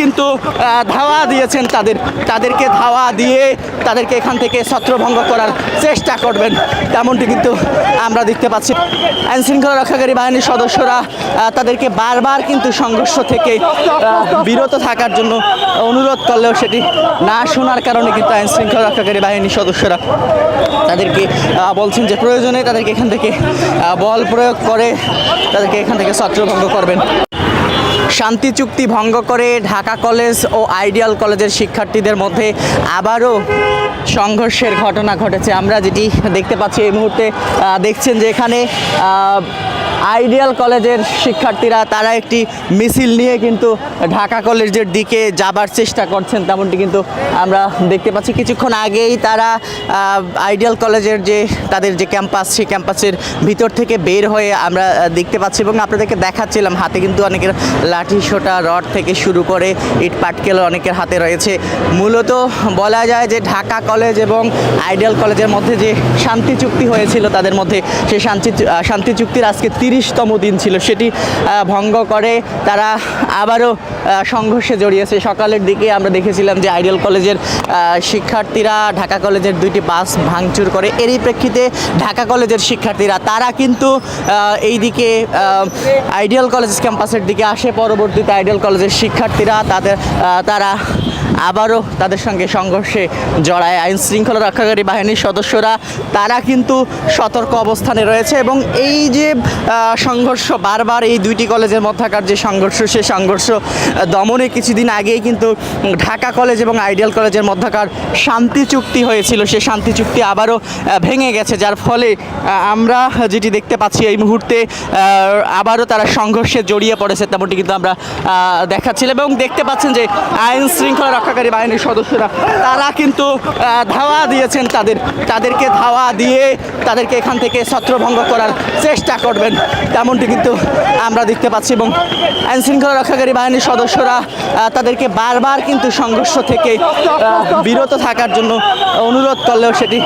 কিন্তু ধাওয়া দিয়েছেন তাদের। তাদেরকে ধাওয়া দিয়ে তাদেরকে এখান থেকে ছত্রভঙ্গ করার চেষ্টা করবেন। তেমনটি কিন্তু আমরা দেখতে পাচ্ছি। আইন শৃঙ্খলা রক্ষাকারী বাহিনীর সদস্যরা তাদেরকে বারবার কিন্তু সংঘর্ষ থেকে বিরত থাকার জন্য অনুরোধ করলেও সেটি না শোনার কারণে কিন্তু আইন শৃঙ্খলা রক্ষাকারী বাহিনীর সদস্যরা তাদেরকে বলছেন যে প্রয়োজনে তাদেরকে এখান থেকে বল প্রয়োগ করে তাদেরকে এখান থেকে ছত্রভঙ্গ করবেন। শান্তি চুক্তি ভঙ্গ করে ঢাকা কলেজ ও আইডিয়াল কলেজের শিক্ষার্থীদের মধ্যে আবারও সংঘর্ষের ঘটনা ঘটেছে। আমরা যেটি দেখতে পাচ্ছি এই মুহূর্তে দেখছেন যে এখানে আইডিয়াল কলেজের শিক্ষার্থীরা, তারা একটি মিছিল নিয়ে কিন্তু ঢাকা কলেজের দিকে যাবার চেষ্টা করছেন তেমনটি কিন্তু আমরা দেখতে পাচ্ছি। কিছুক্ষণ আগেই তারা আইডিয়াল কলেজের যে তাদের যে ক্যাম্পাস, সেই ক্যাম্পাসের ভিতর থেকে বের হয়ে আমরা দেখতে পাচ্ছি এবং আপনাদেরকে দেখাচ্ছিলাম, হাতে কিন্তু অনেকের লাঠি সোটা রড থেকে শুরু করে ইট পাটকেল অনেকের হাতে রয়েছে। মূলত বলা যায় যে ঢাকা কলেজ এবং আইডিয়াল কলেজের মধ্যে যে শান্তি চুক্তি হয়েছিল, তাদের মধ্যে সেই শান্তি শান্তি চুক্তির আজকে তিরিশতম দিন ছিল। সেটি ভঙ্গ করে তারা আবারও সংঘর্ষে জড়িয়েছে। সকালের দিকে আমরা দেখেছিলাম যে আইডিয়াল কলেজের শিক্ষার্থীরা ঢাকা কলেজের দুইটি বাস ভাঙচুর করে। এরই প্রেক্ষিতে ঢাকা কলেজের শিক্ষার্থীরা, তারা কিন্তু এই দিকে আইডিয়াল কলেজ ক্যাম্পাসের দিকে আসে পরবর্তীতে আইডিয়াল কলেজের শিক্ষার্থীরা তাদের তারা আবারও তাদের সঙ্গে সংঘর্ষে জড়ায় আইন শৃঙ্খলা রক্ষাকারী বাহিনীর সদস্যরা। তারা কিন্তু সতর্ক অবস্থানে রয়েছে এবং এই যে সংঘর্ষ, বারবার এই দুইটি কলেজের মধ্যকার যে সংঘর্ষ, সে সংঘর্ষ দমনে কিছুদিন আগেই কিন্তু ঢাকা কলেজ এবং আইডিয়াল কলেজের মধ্যকার শান্তি চুক্তি হয়েছিল। সে শান্তি চুক্তি আবারও ভেঙে গেছে, যার ফলে আমরা যেটি দেখতে পাচ্ছি এই মুহূর্তে আবারও তারা সংঘর্ষে জড়িয়ে পড়েছে, তেমনটি কিন্তু আমরা দেখাচ্ছিলাম এবং দেখতে পাচ্ছেন যে আইন শৃঙ্খলা রক্ষাকারী বাহিনীর সদস্যরা, তারা কিন্তু ধাওয়া দিয়েছেন তাদের, তাদেরকে ধাওয়া দিয়ে তাদেরকে এখান থেকে ছত্রভঙ্গ করার চেষ্টা করবেন। তেমনটি কিন্তু আমরা দেখতে পাচ্ছি এবং আইন শৃঙ্খলা রক্ষাকারী বাহিনীর সদস্যরা তাদেরকে বারবার কিন্তু সংঘর্ষ থেকে বিরত থাকার জন্য অনুরোধ করলেও সেটি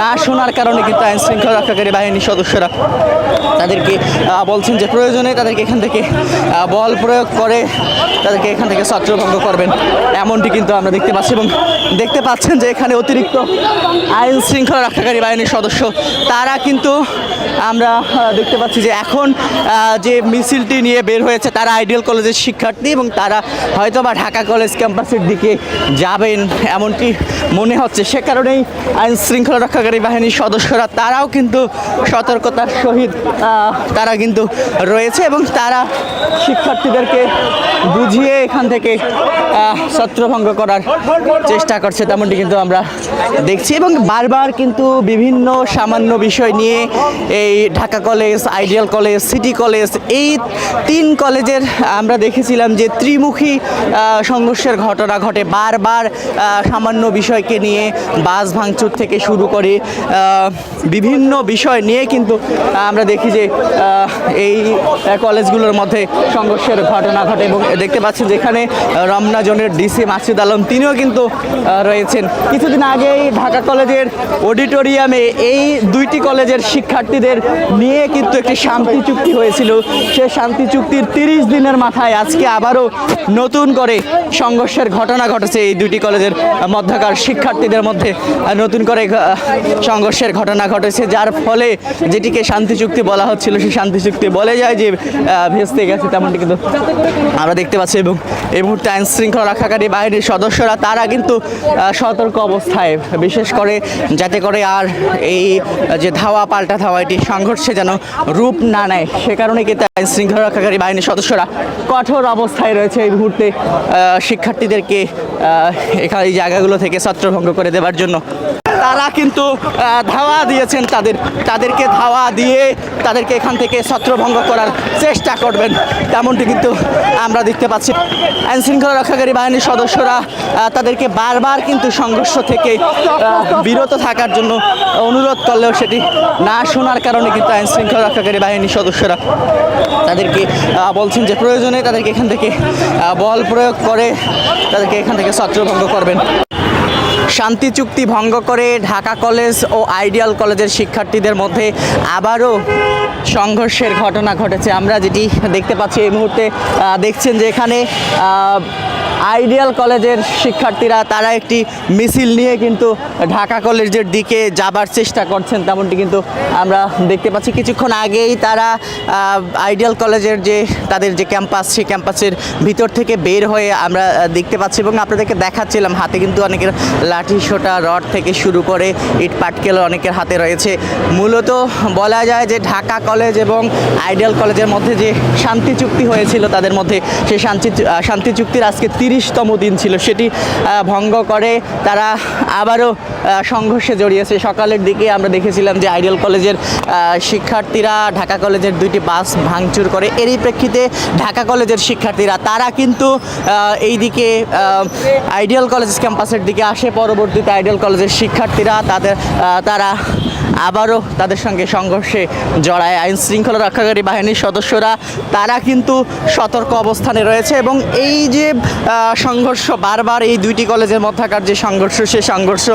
না শোনার কারণে কিন্তু আইন শৃঙ্খলা রক্ষাকারী বাহিনীর সদস্যরা তাদেরকে বলছেন যে প্রয়োজনে তাদেরকে এখান থেকে বল প্রয়োগ করে তাদেরকে এখান থেকে ছত্রভঙ্গ করবেন। এমনটি কিন্তু আমরা দেখতে পাচ্ছি এবং দেখতে পাচ্ছেন যে এখানে অতিরিক্ত আইন শৃঙ্খলা রক্ষাকারী বাহিনীর সদস্য, তারা কিন্তু আমরা দেখতে পাচ্ছি যে এখন যে মিছিলটি নিয়ে বের হয়েছে, তারা আইডিয়াল কলেজের শিক্ষার্থী এবং তারা হয়তো বা ঢাকা কলেজ ক্যাম্পাসের দিকে যাবেন এমনটি মনে হচ্ছে। সে কারণেই আইন শৃঙ্খলা রক্ষাকারী বাহিনীর সদস্যরা, তারাও কিন্তু সতর্কতার সহিত তারা কিন্তু রয়েছে এবং তারা শিক্ষার্থীদেরকে বুঝিয়ে এখান থেকে ছত্রভঙ্গ করার চেষ্টা করছে তেমনটি কিন্তু আমরা দেখছি। এবং বারবার কিন্তু বিভিন্ন সামান্য বিষয় নিয়ে এই Dhaka college ideal college city college এই তিন কলেজের আমরা দেখেছিলাম যে ত্রিমুখী সংঘর্ষের ঘটনা ঘটে। বারবার সামান্য বিষয়কে নিয়ে বাস ভাঙচুর থেকে শুরু করে বিভিন্ন বিষয় নিয়ে কিন্তু আমরা দেখি যে এই কলেজগুলোর মধ্যে সংঘর্ষের ঘটনা ঘটে। এবং দেখতে পাচ্ছি যেখানে রমনা জোনের ডিসি মাসুদ আলম, তিনিও কিন্তু রয়েছেন। কিছুদিন আগেই ঢাকা কলেজের অডিটোরিয়ামে এই দুইটি কলেজের শিক্ষার্থীদের নিয়ে কিন্তু একটি শান্তি চুক্তি হয়েছিল। সে শান্তি চুক্তির তিরিশ দিনের মাথায় আজকে আবারও নতুন করে সংঘর্ষের ঘটনা ঘটেছে এই দুইটি কলেজের মধ্যকার শিক্ষার্থীদের মধ্যে। নতুন করে সংঘর্ষের ঘটনা ঘটেছে, যার ফলে যেটিকে শান্তি চুক্তি বলা হচ্ছিল সেই শান্তি চুক্তি বলে যায় যে ভেস্তে গেছে, তেমনটি কিন্তু আমরা দেখতে পাচ্ছি। এবং এই মুহূর্তে আইন শৃঙ্খলা রক্ষাকারী বাহিনীর সদস্যরা, তারা কিন্তু সতর্ক অবস্থায়, বিশেষ করে যাতে করে আর এই, যে ধাওয়া, পাল্টা ধাওয়া, এটি সংঘর্ষে যেন রূপ না নেয়। সে কারণে কিন্তু আইন শৃঙ্খলা রক্ষাকারী বাহিনীর সদস্যরা কঠোর অবস্থায় রয়েছে এই মুহূর্তে শিক্ষার্থীদেরকে এখানে এই জায়গাগুলো থেকে ছত্রভঙ্গ করে দেওয়ার জন্য। তারা কিন্তু ধাওয়া দিয়েছেন তাদের, তাদেরকে ধাওয়া দিয়ে তাদেরকে এখান থেকে ছত্রভঙ্গ করার চেষ্টা করবেন। তেমনটি কিন্তু আমরা দেখতে পাচ্ছি। আইন শৃঙ্খলা রক্ষাকারী বাহিনীর সদস্যরা তাদেরকে বারবার কিন্তু সংঘর্ষ থেকে বিরত থাকার জন্য অনুরোধ করলেও সেটি না শোনার কারণে কিন্তু আইন শৃঙ্খলা রক্ষাকারী বাহিনীর সদস্যরা তাদেরকে বলছেন যে প্রয়োজনে তাদেরকে এখান থেকে বল প্রয়োগ করে তাদেরকে এখান থেকে ছত্রভঙ্গ করবেন। শান্তি চুক্তি ভঙ্গ করে ঢাকা কলেজ ও আইডিয়াল কলেজের শিক্ষার্থীদের মধ্যে আবারও সংঘর্ষের ঘটনা ঘটেছে। আমরা যেটি দেখতে পাচ্ছি এই মুহূর্তে দেখছেন যে এখানে আইডিয়াল কলেজের শিক্ষার্থীরা, তারা একটি মিছিল নিয়ে কিন্তু ঢাকা কলেজের দিকে যাবার চেষ্টা করছেন, তেমনটি কিন্তু আমরা দেখতে পাচ্ছি। কিছুক্ষণ আগেই তারা আইডিয়াল কলেজের যে তাদের যে ক্যাম্পাস, সেই ক্যাম্পাসের ভিতর থেকে বের হয়ে আমরা দেখতে পাচ্ছি এবং আপনাদেরকে দেখাচ্ছিলাম, হাতে কিন্তু অনেকের লাঠি সোটা রড থেকে শুরু করে ইট পাটকেল অনেকের হাতে রয়েছে। মূলত বলা যায় যে ঢাকা কলেজ এবং আইডিয়াল কলেজের মধ্যে যে শান্তি চুক্তি হয়েছিল, তাদের মধ্যে সেই শান্তি শান্তি চুক্তির আজকে তিরিশতম দিন ছিল, সেটি ভঙ্গ করে তারা আবারও সংঘর্ষে জড়িয়েছে। সকালের দিকে আমরা দেখেছিলাম যে আইডিয়াল কলেজের শিক্ষার্থীরা ঢাকা কলেজের দুইটি বাস ভাঙচুর করে। এরই প্রেক্ষিতে ঢাকা কলেজের শিক্ষার্থীরা, তারা কিন্তু এই দিকে আইডিয়াল কলেজ ক্যাম্পাসের দিকে আসে। পরবর্তীতে আইডিয়াল কলেজের শিক্ষার্থীরা তাদের তারা আবারও তাদের সঙ্গে সংঘর্ষে জড়ায় আইন শৃঙ্খলা রক্ষাকারী বাহিনীর সদস্যরা। তারা কিন্তু সতর্ক অবস্থানে রয়েছে এবং এই যে সংঘর্ষ, বারবার এই দুইটি কলেজের মধ্যকার যে সংঘর্ষ, সে সংঘর্ষ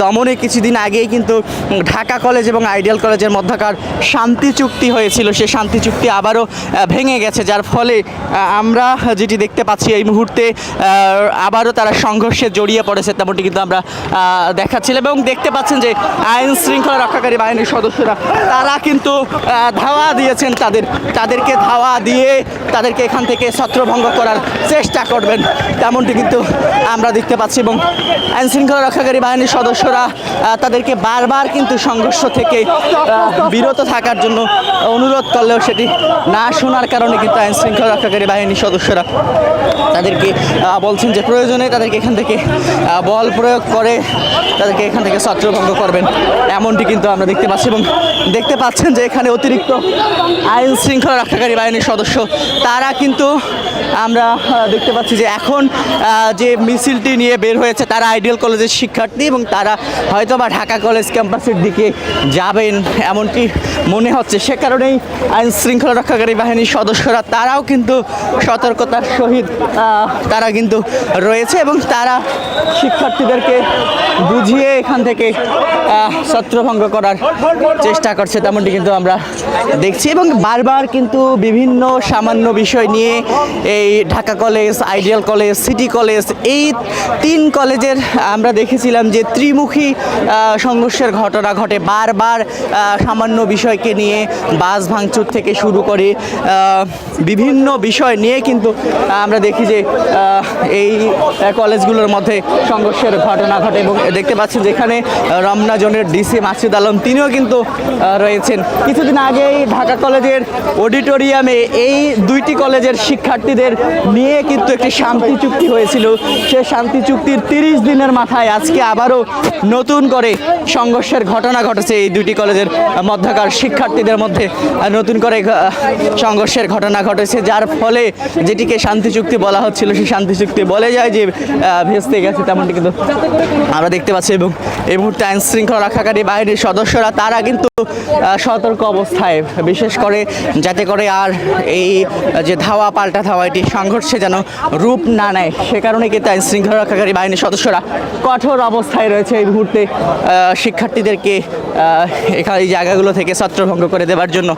দমনে কিছুদিন আগেই কিন্তু ঢাকা কলেজ এবং আইডিয়াল কলেজের মধ্যকার শান্তি চুক্তি হয়েছিল। সে শান্তি চুক্তি আবারও ভেঙে গেছে, যার ফলে আমরা যেটি দেখতে পাচ্ছি এই মুহূর্তে আবারও তারা সংঘর্ষে জড়িয়ে পড়েছে, তেমনটি কিন্তু আমরা দেখাচ্ছিলাম এবং দেখতে পাচ্ছেন যে আইন শৃঙ্খলা রক্ষাকারী বাহিনীর সদস্যরা, তারা কিন্তু ধাওয়া দিয়েছেন তাদের, তাদেরকে ধাওয়া দিয়ে তাদেরকে এখান থেকে ছত্রভঙ্গ করার চেষ্টা করবেন। তেমনটি কিন্তু আমরা দেখতে পাচ্ছি এবং আইন শৃঙ্খলা রক্ষাকারী বাহিনীর সদস্যরা তাদেরকে বারবার কিন্তু সংঘর্ষ থেকে বিরত থাকার জন্য অনুরোধ করলেও সেটি না শোনার কারণে কিন্তু আইন শৃঙ্খলা রক্ষাকারী বাহিনীর সদস্যরা তাদেরকে বলছেন যে প্রয়োজনে তাদেরকে এখান থেকে বল প্রয়োগ করে তাদেরকে এখান থেকে ছত্রভঙ্গ করবেন। এমনটি কিন্তু আমরা দেখতে পাচ্ছি এবং দেখতে পাচ্ছেন যে এখানে অতিরিক্ত আইন শৃঙ্খলা রক্ষাকারী বাহিনীর সদস্য, তারা কিন্তু আমরা দেখতে পাচ্ছি যে এখন যে মিছিলটি নিয়ে বের হয়েছে, তারা আইডিয়াল কলেজের শিক্ষার্থী এবং তারা হয়তো বা ঢাকা কলেজ ক্যাম্পাসের দিকে যাবেন এমনটি মনে হচ্ছে। সে কারণেই আইন শৃঙ্খলা রক্ষাকারী বাহিনীর সদস্যরা, তারাও কিন্তু সতর্কতার সহিত তারা কিন্তু রয়েছে এবং তারা শিক্ষার্থীদেরকে বুঝিয়ে এখান থেকে ছত্রভঙ্গ করার চেষ্টা করছে তেমনটি কিন্তু আমরা দেখছি এবং বারবার কিন্তু বিভিন্ন সামান্য বিষয় নিয়ে এই Dhaka college ideal college city college এই তিন কলেজের আমরা দেখেছিলাম যে ত্রিমুখী সংঘর্ষের ঘটনা ঘটে। বারবার সামান্য বিষয়কে নিয়ে বাস ভাঙচুর থেকে শুরু করে বিভিন্ন বিষয় নিয়ে কিন্তু আমরা দেখি যে এই কলেজগুলোর মধ্যে সংঘর্ষের ঘটনা ঘটে এবং দেখতে পাচ্ছি যেখানে রমনা জোনের ডিসি মাসুদ আলম, তিনিও কিন্তু রয়েছেন। কিছুদিন আগেই ঢাকা কলেজের অডিটোরিয়ামে এই দুইটি কলেজের শিক্ষার্থীদের নিয়ে কিন্তু একটি শান্তি চুক্তি হয়েছিল। সে শান্তি চুক্তির তিরিশ দিনের মাথায় আজকে আবারও নতুন করে সংঘর্ষের ঘটনা ঘটেছে এই দুইটি কলেজের মধ্যকার শিক্ষার্থীদের মধ্যে। নতুন করে সংঘর্ষের ঘটনা ঘটেছে, যার ফলে যেটিকে শান্তি চুক্তি বলা হচ্ছিল, সেই শান্তি চুক্তি বলে যায় যে ভেস্তে গেছে তেমনটি কিন্তু আমরা দেখতে পাচ্ছি এবং এই মুহূর্তে আইন শৃঙ্খলা রক্ষাকারী বাহিনীর সদস্যরা, তারা কিন্তু সতর্ক অবস্থায়, বিশেষ করে যাতে করে আর এই যে ধাওয়া, পাল্টা ধাওয়া, এটি সংঘর্ষে যেন রূপ না নেয়। সে কারণে কিন্তু আইন শৃঙ্খলা রক্ষাকারী বাহিনীর সদস্যরা কঠোর অবস্থায় রয়েছে এই মুহূর্তে শিক্ষার্থীদেরকে এখানে এই জায়গাগুলো থেকে ছত্রভঙ্গ করে দেওয়ার জন্য।